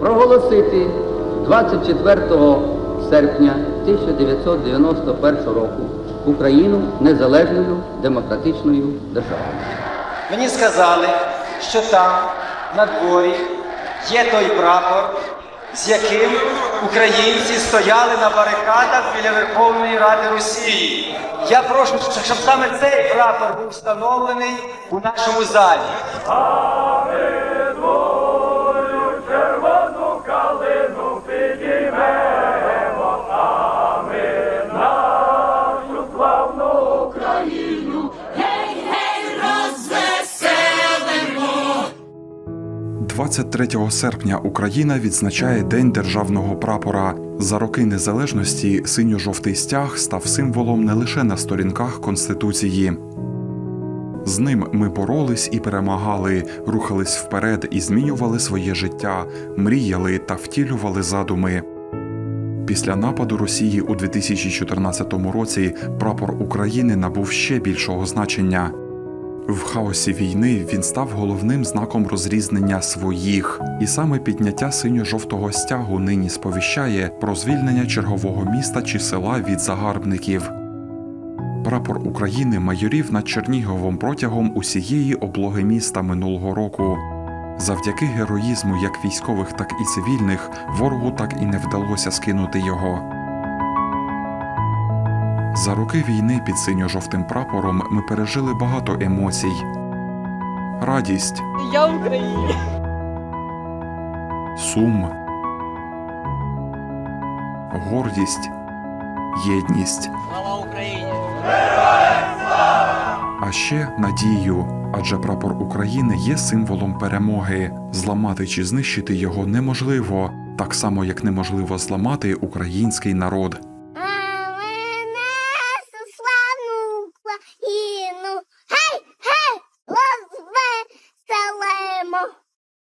проголосити 24 серпня 1991 року Україну незалежною демократичною державою. Мені сказали, що там, на дворі, є той прапор, з яким українці стояли на барикадах біля Верховної Ради Росії. Я прошу, щоб саме цей прапор був встановлений у нашому залі. 23 серпня Україна відзначає День державного прапора. За роки незалежності синьо-жовтий стяг став символом не лише на сторінках Конституції. З ним ми боролись і перемагали, рухались вперед і змінювали своє життя, мріяли та втілювали задуми. Після нападу Росії у 2014 році прапор України набув ще більшого значення. В хаосі війни він став головним знаком розрізнення своїх, і саме підняття синьо-жовтого стягу нині сповіщає про звільнення чергового міста чи села від загарбників. Прапор України майорів над Черніговом протягом усієї облоги міста минулого року. Завдяки героїзму як військових, так і цивільних ворогу так і не вдалося скинути його. За роки війни під синьо-жовтим прапором ми пережили багато емоцій: радість, Я в Україні. сум, гордість, єдність, Слава Україні! а ще надію. Адже прапор України є символом перемоги. Зламати чи знищити його неможливо, так само як неможливо зламати український народ.